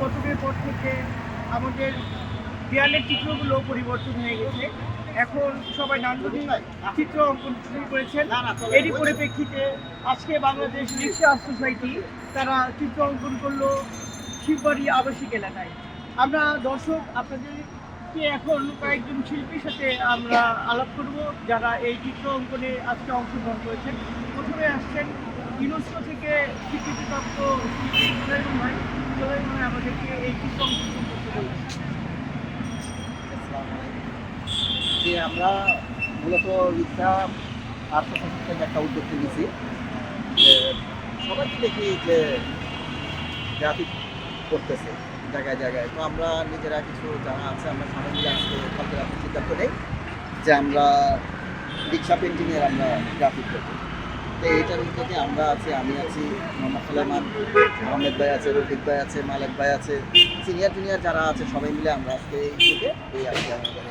পতনের পর থেকে আমাদের দেয়ালের চিত্রগুলো পরিবর্তন হয়ে গেছে। এখন সবাই নান্দনিক চিত্র অঙ্কন শুরু করেছেন। এরই পরিপ্রেক্ষিতে আজকে বাংলাদেশ রিক্সা সোসাইটি তারা চিত্র অঙ্কন করল শিববাড়ি আবাসিক এলাকায়। আমরা দর্শক আপনাদেরকে এখন কয়েকজন শিল্পীর সাথে আমরা আলাপ করব যারা এই চিত্র অঙ্কনে আজকে অংশগ্রহণ করেছেন। প্রথমে আসছেন ইউনেস্কো থেকে স্বীকৃতিপ্রাপ্ত শিল্পী ভাই। যে আমরা মূলত রিক্সা আর্থসামাজিক একটা উদ্যোগ নিয়েছি। যে সবাইকে দেখি যে গ্রাফিক করতেছে জায়গায় জায়গায়। তো আমরা নিজেরা কিছু যারা আছে, আমরা সবাই মিলে আজকে কালকে রাতে সিদ্ধান্ত নেই যে আমরা রিক্সা পেন্টিংয়ের আমরা গ্রাফিক করব। তো এইটার উদ্যোগে আমরা আছি, আমি আছি, মোহাম্মদ সুলাইমান আহমেদ ভাই আছে, রফিক ভাই আছে, মালেক ভাই আছে সিনিয়র জুনিয়র যারা আছে, সবাই মিলে আমরা আজকে এই উদ্যোগে এই আজকে আমাদের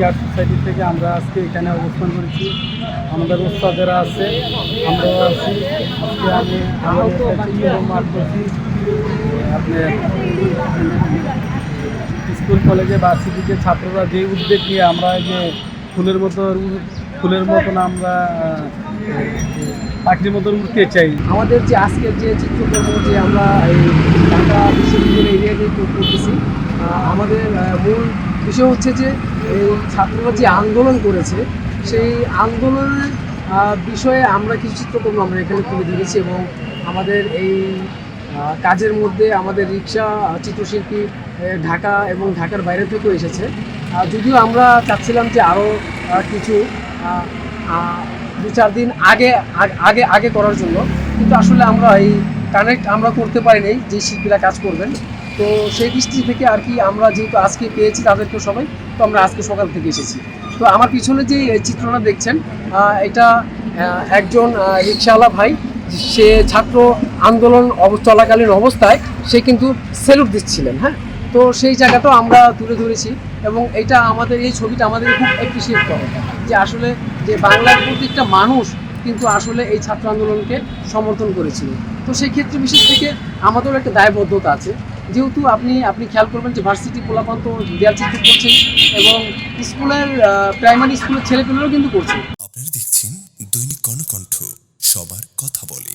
কাজ সোসাইটি থেকে আমরা আজকে এখানে অবস্থান করেছি। আমাদের ওস্তাদেরা আছে, আমরাও আছি। আজকে আমি মাঠ করছি। স্কুল, কলেজে, ভার্সিটিতে ছাত্ররা যে উদ্যোগ নিয়ে আমরা যে ফুলের মতো ফুলের মতন আমরা পাখির মতন উঠতে চাই। আমাদের যে আজকের যে চিত্রকর্ম যে আমরা এই ঢাকা বিশ্ববিদ্যালয় এরিয়াতে করতেছি আমাদের মূল বিষয় হচ্ছে যে এই ছাত্ররা যে আন্দোলন করেছে, সেই আন্দোলনের বিষয়ে আমরা কিছু চিত্রকর্ম আমরা এখানে তুলে ধরেছি এবং আমাদের এই কাজের মধ্যে আমাদের রিক্সা চিত্রশিল্পী ঢাকা এবং ঢাকার বাইরে থেকেও এসেছে। যদিও আমরা চাচ্ছিলাম যে আরও কিছু দু চার দিন আগে, আগ- আগে করার জন্য। কিন্তু আসলে আমরা এই কানেক্ট আমরা করতে পারি পারিনি, যে শিল্পীরা কাজ করবেন। তো সেই দৃষ্টি থেকে আর কি আমরা যেহেতু আজকে পেয়েছি তাদেরকে সবাই, তো আমরা আজকে সকাল থেকে এসেছি। তো আমার পিছনে যে চিত্রটা দেখছেন এটা একজন রিক্সাওয়ালা ভাই, সে ছাত্র আন্দোলন চলাকালীন অবস্থায় সে কিন্তু সেলুট দিচ্ছিলেন হ্যাঁ? তো সেই জায়গাটাও আমরা তুলে ধরেছি এবং এটা আমাদের, এই ছবিটা আমাদের খুব অ্যাপ্রিসিয়েট করে যে আসলে যে বাংলার প্রত্যেকটা মানুষ কিন্তু আসলে এই ছাত্র আন্দোলনকে সমর্থন করেছিল। তো সেই ক্ষেত্রে বিশেষ থেকে আমাদেরও একটা দায়বদ্ধতা আছে। যেহেতু আপনি আপনি খেয়াল করবেন যে ভার্সিটি পোলাপান্ত দেয়াল চিত্র করছে এবং স্কুলের প্রাইমারি স্কুলের ছেলেপেলেরাও কিন্তু করছে আপনারা দেখছেন দৈনিক কর্ণকণ্ঠ, সবার কথা বলে।